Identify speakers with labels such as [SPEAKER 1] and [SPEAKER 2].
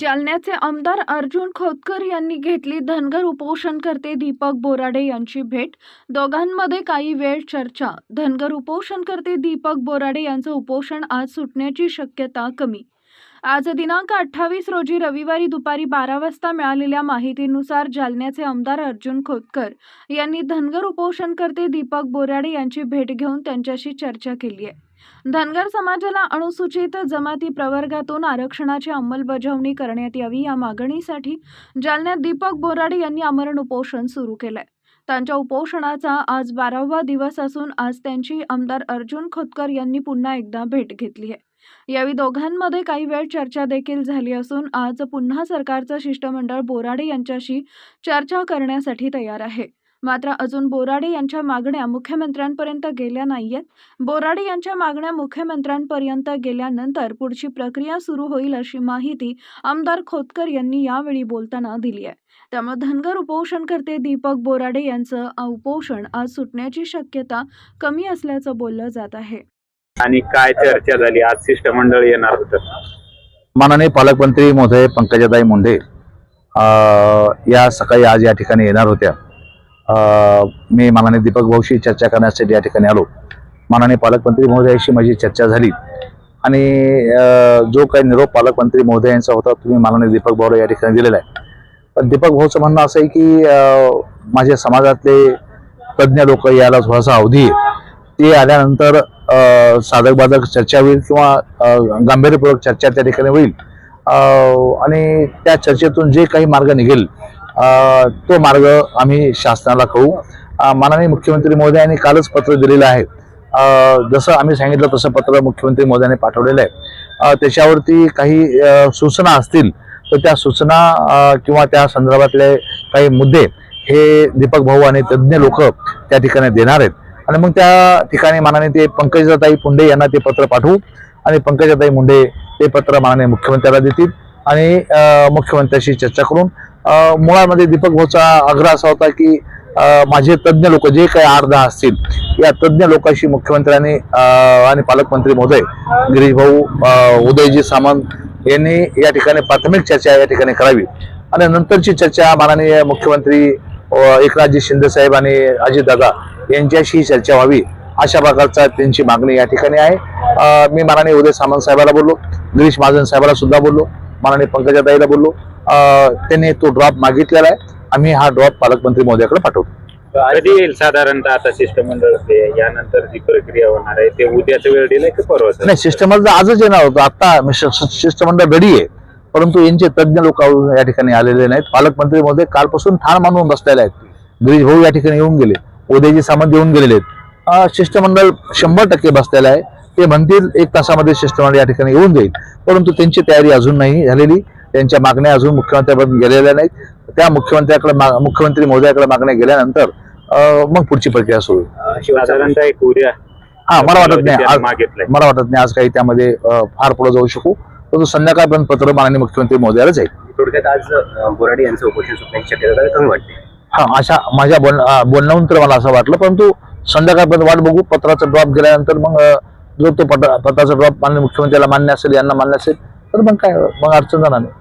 [SPEAKER 1] जालन्याचे आमदार अर्जुन खोतकर यांनी घेतली धनगर उपोषणकर्ते दीपक बोराडे यांची भेट. दोघांमध्ये काही वेळ चर्चा. धनगर उपोषणकर्ते दीपक बोराडे यांचं उपोषण आज सुटण्याची शक्यता कमी. आज दिनांक अठ्ठावीस रोजी रविवारी दुपारी बारा वाजता मिळालेल्या माहितीनुसार जालन्याचे आमदार अर्जुन खोतकर यांनी धनगर उपोषणकर्ते दीपक बोराडे यांची भेट घेऊन त्यांच्याशी चर्चा केली आहे. धनगर समाजाला अनुसूचित जमाती प्रवर्गातून आरक्षणाची अंमलबजावणी करण्यात यावी या मागणीसाठी जालन्यात दीपक बोराडे यांनी आमरण उपोषण सुरू केलंय. त्यांच्या उपोषणाचा आज बारावा दिवस असून आज त्यांची आमदार अर्जुन खोतकर यांनी पुन्हा एकदा भेट घेतली आहे. यावेळी दोघांमध्ये काही वेळ चर्चा देखील झाली असून आज पुन्हा सरकारचं शिष्टमंडळ बोराडे यांच्याशी चर्चा करण्यासाठी तयार आहे. मात्र अजून बोराडे यांच्या मागण्या मुख्यमंत्र्यांपर्यंत गेल्या नाहीयेत. बोराडे यांच्या मागण्या मुख्यमंत्र्यांपर्यंत गेल्यानंतर पुढची प्रक्रिया सुरू होईल अशी माहिती आमदार खोतकर यांनी यावेळी बोलताना दिली आहे. त्यामुळे धनगर उपोषणकर्ते दीपक बोराडे यांचं उपोषण आज सुटण्याची शक्यता कमी असल्याचं बोललं जात आहे.
[SPEAKER 2] आणि काय चर्चा झाली? आज शिष्टमंडळ येणार होतं.
[SPEAKER 3] माननीय पालकमंत्री महोदय पंकजाताई मुंडे अ, या सकाळी आज या ठिकाणी येणार होत्या. मी माननीय दीपक भाऊशी चर्चा करण्यासाठी या ठिकाणी आलो. माननीय पालकमंत्री महोदयाशी माझी चर्चा झाली. आणि जो काही निरोप पालकमंत्री महोदयांचा होता तुम्ही माननीय दीपक भाऊला या ठिकाणी दिलेला आहे. पण दीपक भाऊचं म्हणणं असं आहे की माझ्या समाजातले तज्ज्ञ लोक याला थोडासा अवधी आहे. ते आल्यानंतर साधक बाधक चर्चा होईल किंवा गांभीर्यपूर्वक चर्चा त्या ठिकाणी होईल. आणि त्या चर्चेतून जे काही मार्ग निघेल तो मार्ग आम्ही शासनाला कळू माननीय मुख्यमंत्री मोदयांनी कालच पत्र दिलेलं आहे. जसं आम्ही सांगितलं तसं पत्र मुख्यमंत्री मोदयांनी पाठवलेलं आहे. त्याच्यावरती काही सूचना असतील तर त्या सूचना किंवा त्या संदर्भातले काही मुद्दे हे दीपक भाऊ आणि तज्ज्ञ लोक त्या ठिकाणी देणार आहेत. आणि मग त्या ठिकाणी मानाने ते पंकजाताई पुंडे यांना ते पत्र पाठवू. आणि पंकजाताई मुंडे ते पत्र मानाने मुख्यमंत्र्याला देतील. आणि मुख्यमंत्र्याशी चर्चा करून मुळामध्ये दीपक भाऊचा आग्रह असा होता की माझे तज्ज्ञ लोक जे काही अर्धा असतील या तज्ज्ञ लोकांशी मुख्यमंत्र्यांनी आणि पालकमंत्री महोदय गिरीश भाऊ उदयजी सामंत यांनी या ठिकाणी प्राथमिक चर्चा या ठिकाणी करावी. आणि नंतरची चर्चा माननीय मुख्यमंत्री एकनाथजी शिंदे साहेब आणि अजितदादा यांच्याशी चर्चा व्हावी अशा प्रकारचा त्यांची मागणी या ठिकाणी आहे. मी माननीय उदय सामंत साहेबाला बोललो गिरीश महाजन साहेबाला सुद्धा बोललो माननीय पंकजाताईला बोललो त्यांनी तो ड्रॉप मागितलेला आहे. आम्ही हा ड्रॉप पालकमंत्री महोदयाकडे पाठवतो.
[SPEAKER 2] कधी येईल साधारणतः आता शिष्टमंडळ ते यानंतर जी प्रक्रिया होणार आहे ते उद्याचा वेळ दिलाय का परवा
[SPEAKER 3] नाही शिष्टमंडळ आजच येणार होतं. आता शिष्टमंडळ रेडी आहे. परंतु यांचे तज्ज्ञ लोक या ठिकाणी आलेले नाहीत. पालकमंत्री महोदय कालपासून ठाण मानून बसलेले आहेत. गिरीश भाऊ या ठिकाणी येऊन गेले. उदयजी सामंत येऊन गेलेले आहेत. शिष्टमंडळ शंभर टक्के बसलेलं आहे. ते म्हणतील एक तासामध्ये शिष्टमंडळ या ठिकाणी येऊन जाईल. परंतु त्यांची तयारी अजून नाही झालेली. त्यांच्या मागण्या अजून मुख्यमंत्र्यापर्यंत गेलेल्या नाहीत. त्या मुख्यमंत्र्याकडे मुख्यमंत्री महोदयाकडे मागण्या गेल्यानंतर मग पुढची प्रक्रिया सुरू हा मला वाटत नाही. मला वाटत नाही. आज काही त्यामध्ये फार पुढे जाऊ शकू. परंतु संध्याकाळपर्यंत पत्र माननीय मुख्यमंत्री महोदयाला जाईल
[SPEAKER 4] थोडक्यात आज बोराडे यांचं उपोषण सुटण्याची शक्यता कमी वाटते.
[SPEAKER 3] हा अशा माझ्या बोल बोलण्याहून तर मला असं वाटलं. परंतु संध्याकाळपर्यंत वाट बघू. पत्राचा ड्रॉप गेल्यानंतर मग जो तो पत्र पत्राचा ड्रॉप माननीय मुख्यमंत्र्याला मान्य असेल यांना मान्य असेल तर मग काय मग अडचण जाणार नाही.